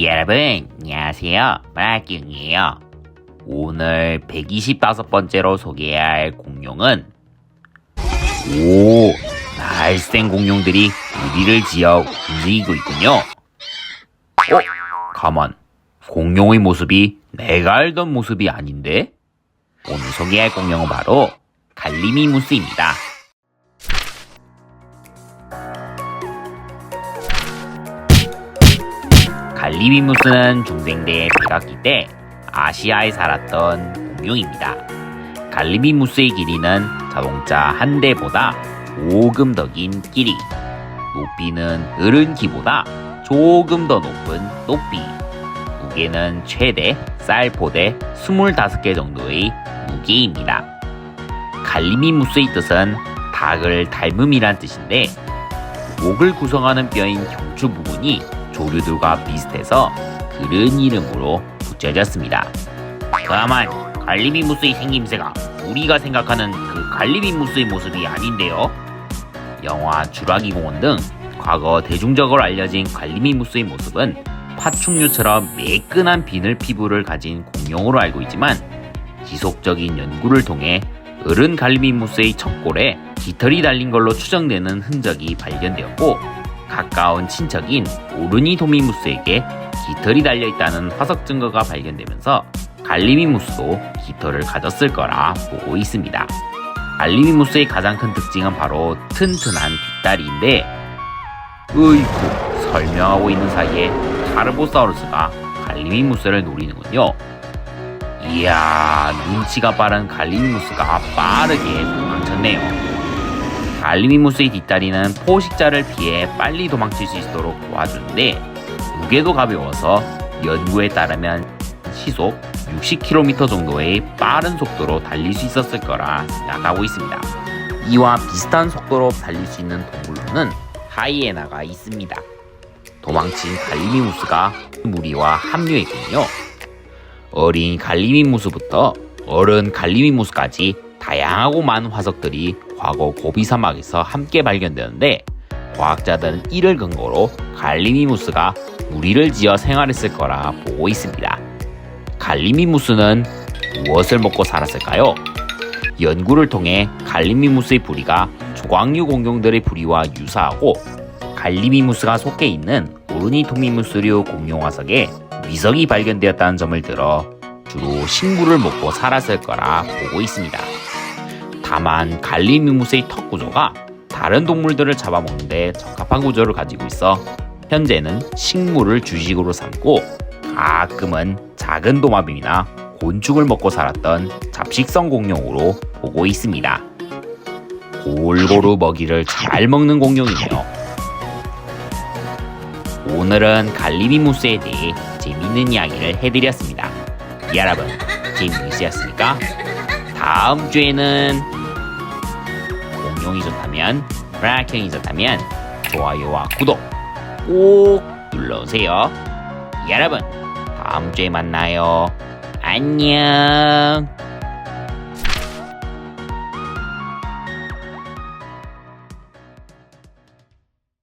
여러분, 안녕하세요. 마라경이에요. 오늘 125번째로 소개할 공룡은 오, 날쌘 공룡들이 무리를 지어 움직이고 있군요. 어? 가만. 공룡의 모습이 내가 알던 모습이 아닌데? 오늘 소개할 공룡은 바로 갈리미무스입니다. 갈리미무스는 중생대 백악기 때 아시아에 살았던 공룡입니다. 갈리미무스의 길이는 자동차 한 대보다 조금 더 긴 길이, 높이는 어른 키보다 조금 더 높은 높이, 무게는 최대 쌀포대 25개 정도의 무게입니다. 갈리미무스의 뜻은 닭을 닮음이란 뜻인데 목을 구성하는 뼈인 경추 부분이 조류들과 비슷해서 그런 이름으로 붙여졌습니다. 다만 갈리미무스의 생김새가 우리가 생각하는 그 갈리미무스의 모습이 아닌데요. 영화 주라기 공원 등 과거 대중적으로 알려진 갈리미무스의 모습은 파충류처럼 매끈한 비늘 피부를 가진 공룡으로 알고 있지만 지속적인 연구를 통해 어른 갈리미무스의 척골에 깃털이 달린 걸로 추정되는 흔적이 발견되었고 가까운 친척인 오르니도미무스에게 깃털이 달려 있다는 화석 증거가 발견되면서 갈리미무스도 깃털을 가졌을 거라 보고 있습니다. 갈리미무스의 가장 큰 특징은 바로 튼튼한 뒷다리인데 으이구 설명하고 있는 사이에 카르보사우루스가 갈리미무스를 노리는군요. 이야 눈치가 빠른 갈리미무스가 빠르게 도망쳤네요. 갈리미무스의 뒷다리는 포식자를 피해 빨리 도망칠 수 있도록 도와주는데 무게도 가벼워서 연구에 따르면 시속 60km 정도의 빠른 속도로 달릴 수 있었을 거라 생각하고 있습니다. 이와 비슷한 속도로 달릴 수 있는 동물로는 하이에나가 있습니다. 도망친 갈리미무스가 무리와 합류했군요. 어린 갈리미무스부터 어른 갈리미무스까지 다양하고 많은 화석들이 과거 고비 사막에서 함께 발견되는데 과학자들은 이를 근거로 갈리미무스가 무리를 지어 생활했을 거라 보고 있습니다. 갈리미무스는 무엇을 먹고 살았을까요? 연구를 통해 갈리미무스의 부리가 조광류 공룡들의 부리와 유사하고 갈리미무스가 속해 있는 오르니토미무스류 공룡 화석에 위석이 발견되었다는 점을 들어 주로 식물을 먹고 살았을 거라 보고 있습니다. 다만 갈리미무스의 턱 구조가 다른 동물들을 잡아먹는데 적합한 구조를 가지고 있어 현재는 식물을 주식으로 삼고 가끔은 작은 도마뱀이나 곤충을 먹고 살았던 잡식성 공룡으로 보고 있습니다. 골고루 먹이를 잘 먹는 공룡이네요. 오늘은 갈리미무스에 대해 재밌는 이야기를 해드렸습니다. 여러분 재미있으셨습니까? 다음 주에는 공룡이 좋다면 브라형이 좋다면 좋아요와 구독 꼭 눌러주세요. 여러분 다음 주에 만나요. 안녕.